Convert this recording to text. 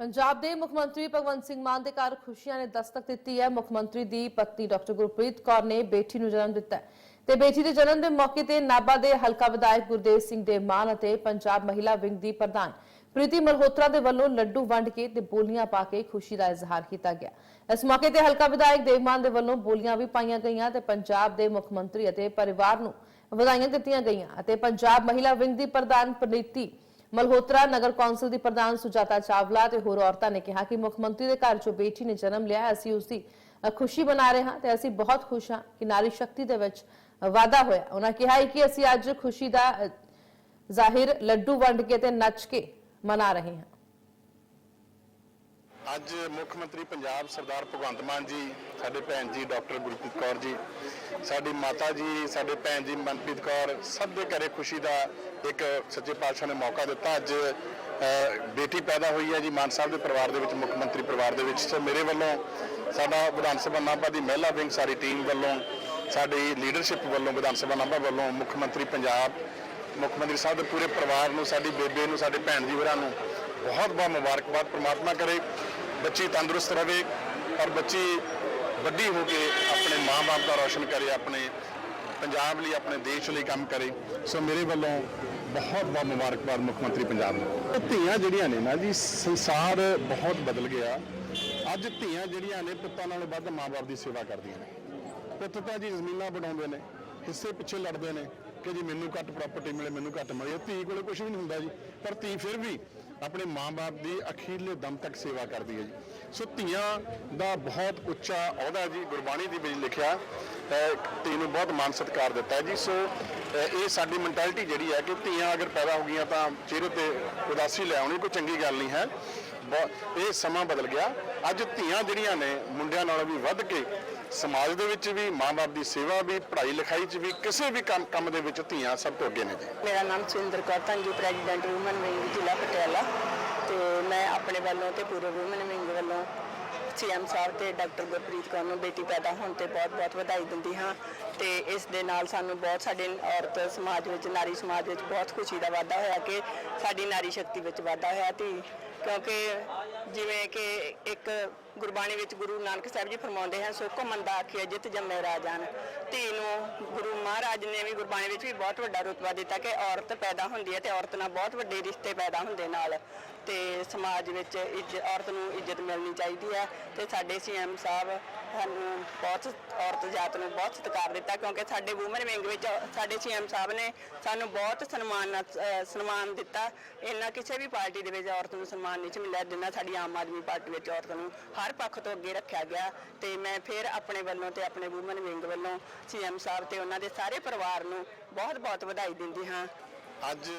ਪੰਜਾਬ ਦੇ ਮੁੱਖ ਮੰਤਰੀ ਭਗਵੰਤ ਸਿੰਘ ਮਾਨ ਦੇ ਘਰ ਖੁਸ਼ੀਆਂ ਨੇ ਦਸਤਕ ਦਿੱਤੀ ਹੈ। ਮੁੱਖ ਮੰਤਰੀ ਦੀ ਪਤਨੀ ਡਾਕਟਰ ਗੁਰਪ੍ਰੀਤ ਕੌਰ ਨੇ ਬੇਟੀ ਨੂੰ ਜਨਮ ਦਿੱਤਾ ਤੇ ਬੇਟੀ ਦੇ ਜਨਮ ਦੇ ਮੌਕੇ ਤੇ ਨਾਭਾ ਦੇ ਹਲਕਾ ਵਿਧਾਇਕ ਗੁਰਦੇਵ ਸਿੰਘ ਦੇ ਮਾਨ ਅਤੇ ਪੰਜਾਬ ਮਹਿਲਾ ਵਿੰਗ ਦੀ ਪ੍ਰਧਾਨ ਪ੍ਰੀਤੀ ਮਲਹੋਤਰਾ ਦੇ ਵੱਲੋਂ ਲੱਡੂ ਵੰਡ ਕੇ ਤੇ ਬੋਲੀਆਂ ਪਾ ਕੇ ਖੁਸ਼ੀ ਦਾ ਇਜ਼ਹਾਰ ਕੀਤਾ ਗਿਆ। ਇਸ ਮੌਕੇ ਤੇ ਹਲਕਾ ਵਿਧਾਇਕ ਦੇਵਮਾਨ ਦੇ ਵੱਲੋਂ ਬੋਲੀਆਂ ਵੀ ਪਾਈਆਂ ਗਈਆਂ ਤੇ ਪੰਜਾਬ ਦੇ ਮੁੱਖ ਮੰਤਰੀ ਅਤੇ ਪਰਿਵਾਰ ਨੂੰ ਵਧਾਈਆਂ ਦਿੱਤੀਆਂ ਗਈਆਂ ਅਤੇ ਪੰਜਾਬ ਮਹਿਲਾ ਵਿੰਗ ਦੀ ਪ੍ਰਧਾਨ ਪ੍ਰੀਤੀ ਮਲਹੋਤਰਾ ਨਗਰ ਕੌਂਸਲ ਦੀ ਪ੍ਰਧਾਨ ਸੁਜਾਤਾ ਚਾਵਲਾ ਤੇ ਹੋਰ ਔਰਤਾਂ ਨੇ ਕਿਹਾ ਕਿ ਮੁੱਖ ਮੰਤਰੀ ਦੇ ਘਰ ਜੋ ਬੇਟੀ ਨੇ ਜਨਮ ਲਿਆ ਅਸੀਂ ਉਸ ਦੀ ਖੁਸ਼ੀ ਮਨਾ ਰਹੇ ਹਾਂ ਤੇ ਅਸੀਂ ਬਹੁਤ ਖੁਸ਼ ਹਾਂ ਕਿ ਨਾਰੀ ਸ਼ਕਤੀ ਦੇ ਵਿੱਚ ਵਾਧਾ ਹੋਇਆ ਉਹਨਾਂ ਕਿਹਾ ਕਿ ਅਸੀਂ ਅੱਜ ਖੁਸ਼ੀ ਦਾ ਜ਼ਾਹਿਰ ਲੱਡੂ ਵੰਡ ਕੇ ਤੇ ਨੱਚ ਕੇ ਮਨਾ ਰਹੇ ਹਾਂ। ਅੱਜ ਮੁੱਖ ਮੰਤਰੀ ਪੰਜਾਬ ਸਰਦਾਰ ਭਗਵੰਤ ਮਾਨ ਜੀ, ਸਾਡੇ ਭੈਣ ਜੀ ਡਾਕਟਰ ਗੁਰਪ੍ਰੀਤ ਕੌਰ ਜੀ, ਸਾਡੀ ਮਾਤਾ ਜੀ, ਸਾਡੇ ਭੈਣ ਜੀ ਮਨਪ੍ਰੀਤ ਕੌਰ, ਸਭ ਦੇ ਘਰੇ ਖੁਸ਼ੀ ਦਾ ਇੱਕ ਸੱਚੇ ਪਾਤਸ਼ਾਹ ਨੇ ਮੌਕਾ ਦਿੱਤਾ। ਅੱਜ ਬੇਟੀ ਪੈਦਾ ਹੋਈ ਹੈ ਜੀ ਮਾਨ ਸਾਹਿਬ ਦੇ ਪਰਿਵਾਰ ਦੇ ਵਿੱਚ, ਮੁੱਖ ਮੰਤਰੀ ਪਰਿਵਾਰ ਦੇ ਵਿੱਚ। ਸੋ ਮੇਰੇ ਵੱਲੋਂ ਸਾਡਾ ਵਿਧਾਨ ਸਭਾ ਨਾਭਾ ਦੀ ਮਹਿਲਾ ਵਿੰਗ ਸਾਰੀ ਟੀਮ ਵੱਲੋਂ, ਸਾਡੀ ਲੀਡਰਸ਼ਿਪ ਵੱਲੋਂ, ਵਿਧਾਨ ਸਭਾ ਨਾਭਾ ਵੱਲੋਂ ਮੁੱਖ ਮੰਤਰੀ ਪੰਜਾਬ, ਮੁੱਖ ਮੰਤਰੀ ਸਾਹਿਬ ਦੇ ਪੂਰੇ ਪਰਿਵਾਰ ਨੂੰ, ਸਾਡੀ ਬੇਬੇ ਨੂੰ, ਸਾਡੇ ਭੈਣ ਜੀ ਹੋਰਾਂ ਨੂੰ ਬਹੁਤ ਬਹੁਤ ਮੁਬਾਰਕਬਾਦ। ਪ੍ਰਮਾਤਮਾ ਕਰੇ ਬੱਚੀ ਤੰਦਰੁਸਤ ਰਹੇ ਔਰ ਬੱਚੀ ਵੱਡੀ ਹੋ ਕੇ ਆਪਣੇ ਮਾਂ-ਬਾਪ ਦਾ ਰੌਸ਼ਨ ਕਰੇ, ਆਪਣੇ ਪੰਜਾਬ ਲਈ, ਆਪਣੇ ਦੇਸ਼ ਲਈ ਕੰਮ ਕਰੇ। ਸੋ ਮੇਰੇ ਵੱਲੋਂ ਬਹੁਤ ਬਹੁਤ ਮੁਬਾਰਕਬਾਦ ਮੁੱਖ ਮੰਤਰੀ ਪੰਜਾਬ ਨੂੰ। ਇਹ ਧੀਆਂ ਜਿਹੜੀਆਂ ਨੇ ਨਾ ਜੀ, ਸੰਸਾਰ ਬਹੁਤ ਬਦਲ ਗਿਆ। ਅੱਜ ਧੀਆਂ ਜਿਹੜੀਆਂ ਨੇ, ਪੁੱਤਾਂ ਨਾਲੋਂ ਵੱਧ ਮਾਂ-ਬਾਪ ਦੀ ਸੇਵਾ ਕਰਦੀਆਂ ਨੇ। ਪੁੱਤ ਤਾਂ ਜੀ ਜ਼ਮੀਨਾਂ ਬਣਾਉਂਦੇ ਨੇ, ਹਿੱਸੇ ਪਿੱਛੇ ਲੜਦੇ ਨੇ ਕਿ ਜੀ ਮੈਨੂੰ ਘੱਟ ਪ੍ਰਾਪਰਟੀ ਮਿਲੇ, ਮੈਨੂੰ ਘੱਟ ਮਿਲੇ। ਧੀ ਕੋਲੇ ਕੁਝ ਵੀ ਨਹੀਂ ਹੁੰਦਾ ਜੀ, ਪਰ ਧੀ ਫਿਰ ਵੀ ਆਪਣੇ ਮਾਂ-ਬਾਪ ਦੀ ਅਖੀਰਲੇ ਦਮ ਤੱਕ ਸੇਵਾ ਕਰਦੀ ਹੈ ਜੀ। ਸੋ ਧੀਆਂ ਦਾ ਬਹੁਤ ਉੱਚਾ ਅਹੁਦਾ ਜੀ, ਗੁਰਬਾਣੀ ਦੇ ਵਿੱਚ ਲਿਖਿਆ ਧੀ ਨੂੰ ਬਹੁਤ ਮਾਨ ਸਤਿਕਾਰ ਦਿੱਤਾ ਜੀ। ਸੋ ਇਹ ਸਾਡੀ ਮੈਂਟੈਲਿਟੀ ਜਿਹੜੀ ਹੈ ਕਿ ਧੀਆਂ ਅਗਰ ਪੈਦਾ ਹੋ ਗਈਆਂ ਤਾਂ ਚਿਹਰੇ ਤੇ ਉਦਾਸੀ ਲੈ ਆਉਣੀ ਕੋਈ ਚੰਗੀ ਗੱਲ ਨਹੀਂ ਹੈ। ਬਹੁਤ- ਇਹ ਸਮਾਂ ਬਦਲ ਗਿਆ। ਅੱਜ ਧੀਆਂ ਜਿਹੜੀਆਂ ਨੇ, ਮੁੰਡਿਆਂ ਨਾਲੋਂ ਵੀ ਵੱਧ ਕੇ ਸਮਾਜ ਦੇ ਵਿੱਚ ਵੀ ਮਾਂ-ਬਾਪ ਦੀ ਸੇਵਾ ਵੀ, ਪੜ੍ਹਾਈ ਲਿਖਾਈ 'ਚ ਵੀ, ਕਿਸੇ ਵੀ ਕੰਮ ਕੰਮ ਦੇ ਵਿੱਚ ਧੀਆਂ ਸਭ ਤੋਂ ਅੱਗੇ ਨੇ ਜੀ। ਮੇਰਾ ਨਾਮ Surinder Kaur Dhanju president woman wing, ਜ਼ਿਲ੍ਹਾ ਪਟਿਆਲਾ। ਤੇ ਮੈਂ ਆਪਣੇ ਵੱਲੋਂ ਤੇ ਪੂਰੇ ਵੂਮਨ ਵਿੰਗ ਵੱਲੋਂ ਸੀਐਮ ਸਾਹਿਬ ਤੇ ਡਾਕਟਰ ਗੁਰਪ੍ਰੀਤ ਕੌਰ ਨੂੰ ਬੇਟੀ ਪੈਦਾ ਹੋਣ ਤੇ ਬਹੁਤ-ਬਹੁਤ ਵਧਾਈ ਦਿੰਦੀ ਹਾਂ। ਤੇ ਇਸ ਦੇ ਨਾਲ ਸਾਨੂੰ ਬਹੁਤ ਸਾਡੇ ਔਰਤ ਸਮਾਜ ਵਿੱਚ, ਨਾਰੀ ਸਮਾਜ ਵਿੱਚ ਬਹੁਤ ਖੁਸ਼ੀ ਦਾ ਵਾਧਾ ਹੋਇਆ ਕਿ ਸਾਡੀ ਨਾਰੀ ਸ਼ਕਤੀ ਵਿੱਚ ਵਾਧਾ ਹੋਇਆ। ਤੇ ਕਿਉਂਕਿ ਜਿਵੇਂ ਕਿ ਇੱਕ ਗੁਰਬਾਣੀ ਵਿੱਚ ਗੁਰੂ ਨਾਨਕ ਸਾਹਿਬ ਜੀ ਫਰਮਾਉਂਦੇ ਹਨ, ਸੋ ਮੰਦਾ ਆਖਿਆ ਜਿੱਤ ਜੰਮੇ ਰਾਜਾਨ ਧੀ ਨੂੰ ਗੁਰੂ ਮਹਾਰਾਜ ਨੇ ਵੀ ਗੁਰਬਾਣੀ ਵਿੱਚ ਵੀ ਬਹੁਤ ਵੱਡਾ ਰੁਤਬਾ ਦਿੱਤਾ ਕਿ ਔਰਤ ਪੈਦਾ ਹੁੰਦੀ ਹੈ ਤੇ ਔਰਤ ਨਾਲ ਬਹੁਤ ਵੱਡੇ ਰਿਸ਼ਤੇ ਪੈਦਾ ਹੁੰਦੇ ਨਾਲ। ਤੇ ਸਮਾਜ ਵਿੱਚ ਇੱਜ਼ਤ ਔਰਤ ਨੂੰ ਇੱਜ਼ਤ ਮਿਲਣੀ ਚਾਹੀਦੀ ਹੈ ਤੇ ਸਾਡੇ ਸੀਐਮ ਸਾਹਿਬ ਸਾਨੂੰ ਬਹੁਤ ਔਰਤ ਜਾਤ ਨੂੰ ਬਹੁਤ ਸਤਿਕਾਰ ਦਿੱਤਾ ਕਿਉਂਕਿ ਸਾਡੇ ਵੂਮਨ ਵਿੰਗ ਵਿੱਚ ਸਾਡੇ ਸੀਐਮ ਸਾਹਿਬ ਨੇ ਸਾਨੂੰ ਬਹੁਤ ਸਨਮਾਨ ਨਾਲ, ਅਹ, ਸਨਮਾਨ ਦਿੱਤਾ। ਇੰਨਾ ਕਿਸੇ ਵੀ ਪਾਰਟੀ ਦੇ ਵਿੱਚ ਔਰਤ ਨੂੰ ਸਨਮਾਨ ਨਹੀਂ ਸੀ ਮਿਲਿਆ ਜਿੰਨਾ ਸਾਡੀ ਆਮ ਆਦਮੀ ਪਾਰਟੀ ਵਿੱਚ ਔਰਤ ਨੂੰ ਹਰ ਪੱਖ ਤੋਂ ਅੱਗੇ ਰੱਖਿਆ ਗਿਆ ਤੇ ਮੈਂ ਫਿਰ ਆਪਣੇ ਵੱਲੋਂ ਤੇ ਆਪਣੇ ਵੂਮਨ ਵਿੰਗ ਵੱਲੋਂ ਸੀਐਮ ਸਾਹਿਬ ਤੇ ਉਹਨਾਂ ਦੇ ਸਾਰੇ ਪਰਿਵਾਰ ਨੂੰ ਬਹੁਤ ਬਹੁਤ ਵਧਾਈ ਦਿੰਦੀ ਹਾਂ। ਅੱਜ